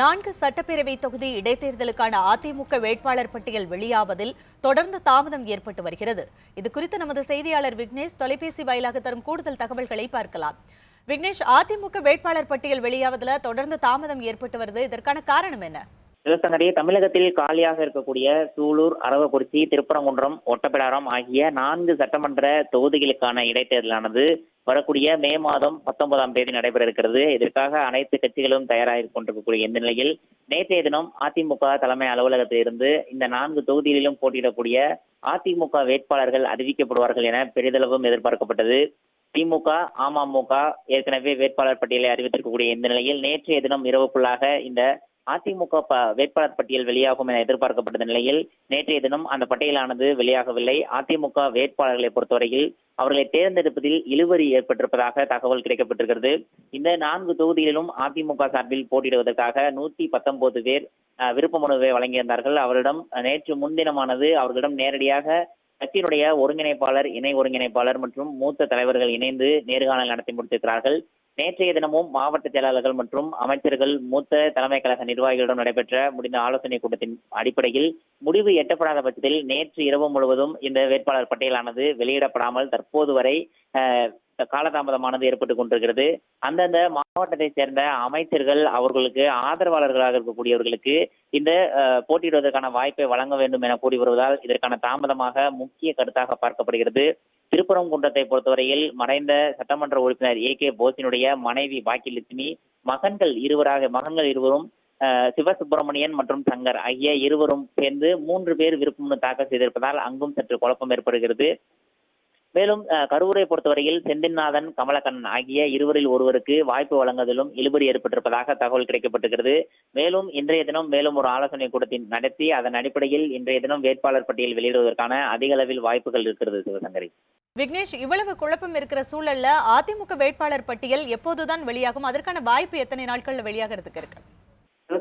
நான்கு சட்டப்பேரவை தொகுதி இடைத்தேர்தலுக்கான அதிமுக வேட்பாளர் பட்டியல் வெளியாவதில் தொடர்ந்து தாமதம் ஏற்பட்டு வருகிறது. இது குறித்து நமது செய்தியாளர் விக்னேஷ் தொலைபேசி வாயிலாக தரும் கூடுதல் தகவல்களை பார்க்கலாம். விக்னேஷ் அதிமுக வேட்பாளர் பட்டியல் வெளியாவதில் தொடர்ந்து தாமதம் ஏற்பட்டு வருது. இதற்கான காரணம் என்ன? சிவசங்கரி தமிழகத்தில் காலியாக இருக்கக்கூடிய சூலூர் அரவக்குறிச்சி திருப்பரங்குன்றம் ஒட்டப்பிடாரம் ஆகிய நான்கு சட்டமன்ற தொகுதிகளுக்கான இடைத்தேர்தலானது வரக்கூடிய மே மாதம் பத்தொன்பதாம் தேதி நடைபெற இருக்கிறது இதற்காக அனைத்து கட்சிகளும் தயாராகி கொண்டிருக்கக்கூடிய இந்த நிலையில் நேற்றைய தினம் அதிமுக தலைமை அலுவலகத்தில் இருந்து இந்த நான்கு தொகுதிகளிலும் போட்டியிடக்கூடிய அதிமுக வேட்பாளர்கள் அறிவிக்கப்படுவார்கள் என பெரிதளவும் எதிர்பார்க்கப்பட்டது. திமுக அமமுக ஏற்கனவே வேட்பாளர் பட்டியலை அறிவித்திருக்கக்கூடிய இந்த நிலையில் நேற்றைய தினம் இரவுக்குள்ளாக இந்த அதிமுக ப வேட்பாளர் பட்டியல் வெளியாகும் என எதிர்பார்க்கப்பட்ட நிலையில் நேற்றைய தினம் அந்த பட்டியலானது வெளியாகவில்லை. அதிமுக வேட்பாளர்களை பொறுத்தவரையில் அவர்களை தேர்ந்தெடுப்பதில் இழுவரி ஏற்பட்டிருப்பதாக தகவல் கிடைக்கப்பட்டிருக்கிறது. இந்த நான்கு தொகுதிகளிலும் அதிமுக சார்பில் போட்டியிடுவதற்காக நூத்தி பத்தொன்பது பேர் அஹ், விருப்ப மனுவை வழங்கியிருந்தார்கள். அவரிடம் நேற்று முன்தினமானது அவர்களிடம் நேரடியாக கட்சியினுடைய ஒருங்கிணைப்பாளர் இணை ஒருங்கிணைப்பாளர் மற்றும் மூத்த தலைவர்கள் இணைந்து நேர்காணல் நடத்தி முடித்திருக்கிறார்கள். நேற்றைய தினமும் மாவட்ட செயலாளர்கள் மற்றும் அமைச்சர்கள் மூத்த தலைமை கழக நிர்வாகிகளிடம் நடைபெற்ற முடிந்த ஆலோசனை கூட்டத்தின் அடிப்படையில் முடிவு எட்டப்படாத பட்சத்தில் நேற்று இரவு முழுவதும் இந்த வேட்பாளர் பட்டியலானது வெளியிடப்படாமல் தற்போது வரை அஹ், காலதாமதமானது ஏற்பட்டு கொண்டிருக்கிறது. அந்தந்த மாவட்டத்தைச் சேர்ந்த அமைச்சர்கள் அவர்களுக்கு ஆதரவாளர்களாக இருக்கக்கூடியவர்களுக்கு இந்த அஹ், போட்டியிடுவதற்கான வாய்ப்பை வழங்க வேண்டும் என கூறி வருவதால் இதற்கான தாமதமாக முக்கிய கருத்தாக பார்க்கப்படுகிறது. திருப்பரங்குன்றத்தை பொறுத்தவரையில் மறைந்த சட்டமன்ற உறுப்பினர் ஏ கே போஸினுடைய மனைவி பாக்கியலட்சுமி மகன்கள் இருவராக மகன்கள் இருவரும் சிவசுப்பிரமணியன் மற்றும் சங்கர் ஆகிய இருவரும் சேர்ந்து மூன்று பேர் விருப்பமனு தாக்கல் செய்திருப்பதால் அங்கும் சற்று குழப்பம் ஏற்படுகிறது. மேலும் கரூரை பொறுத்தவரையில் செந்தில்நாதன் கமலக்கண்ணன் ஆகிய இருவரில் ஒருவருக்கு வாய்ப்பு வழங்குவதிலும் இழுபறி ஏற்பட்டிருப்பதாக தகவல் கிடைக்கப்பட்டிருக்கிறது. மேலும் இன்றைய தினம் மேலும் ஒரு ஆலோசனை கூட்டத்தின் நடத்தி அதன் அடிப்படையில் இன்றைய தினம் வேட்பாளர் பட்டியல் வெளியிடுவதற்கான அதிக அளவில் வாய்ப்புகள் இருக்கிறது சிவசங்கரி. விக்னேஷ் இவ்வளவு குழப்பம் இருக்கிற சூழல்ல அதிமுக வேட்பாளர் பட்டியல் எப்போதுதான் வெளியாகும்? அதற்கான வாய்ப்பு எத்தனை நாட்கள்ல வெளியாகிறதுக்கு இருக்கு?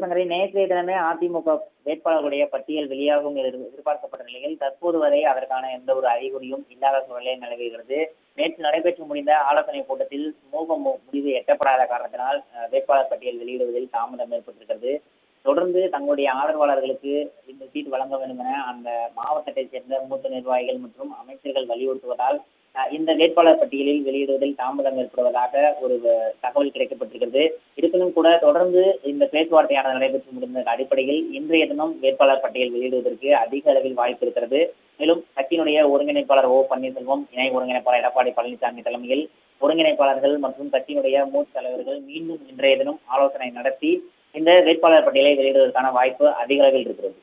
சிவசங்கரி நேற்றைய தினமே அதிமுக வேட்பாளர்களுடைய பட்டியல் வெளியாகும் எதிர்பார்க்கப்பட்ட நிலையில் தற்போது வரை அதற்கான எந்த ஒரு அறிகுறியும் இல்லாத சூழலே நிலவுகிறது. நேற்று நடைபெற்று முடிந்த ஆலோசனை கூட்டத்தில் சுமூக முடிவு எட்டப்படாத காரணத்தினால் அஹ், வேட்பாளர் பட்டியல் வெளியிடுவதில் தாமதம் ஏற்பட்டிருக்கிறது. தொடர்ந்து தங்களுடைய ஆதரவாளர்களுக்கு இந்த சீட் வழங்க வேண்டும் என அந்த மாவட்டத்தைச் சேர்ந்த மூத்த நிர்வாகிகள் மற்றும் அமைச்சர்கள் வலியுறுத்துவதால் இந்த வேட்பாளர் பட்டியலில் வெளியிடுவதில் தாமதம் ஏற்படுவதாக ஒரு தகவல் கிடைக்கப்பட்டிருக்கிறது. இருப்பினும் கூட தொடர்ந்து இந்த பேச்சுவார்த்தையானது நடைபெற்று முடிந்த அடிப்படையில் இன்றைய தினம் வேட்பாளர் பட்டியல் வெளியிடுவதற்கு அதிக அளவில் வாய்ப்பு இருக்கிறது. மேலும் கட்சியினுடைய ஒருங்கிணைப்பாளர் ஓ பன்னீர்செல்வம் இணை ஒருங்கிணைப்பாளர் எடப்பாடி பழனிசாமி தலைமையில் ஒருங்கிணைப்பாளர்கள் மற்றும் கட்சியினுடைய மூத்த தலைவர்கள் மீண்டும் இன்றைய தினம் ஆலோசனை நடத்தி இந்த வேட்பாளர் பட்டியலை வெளியிடுவதற்கான வாய்ப்பு அதிக அளவில் இருக்கிறது.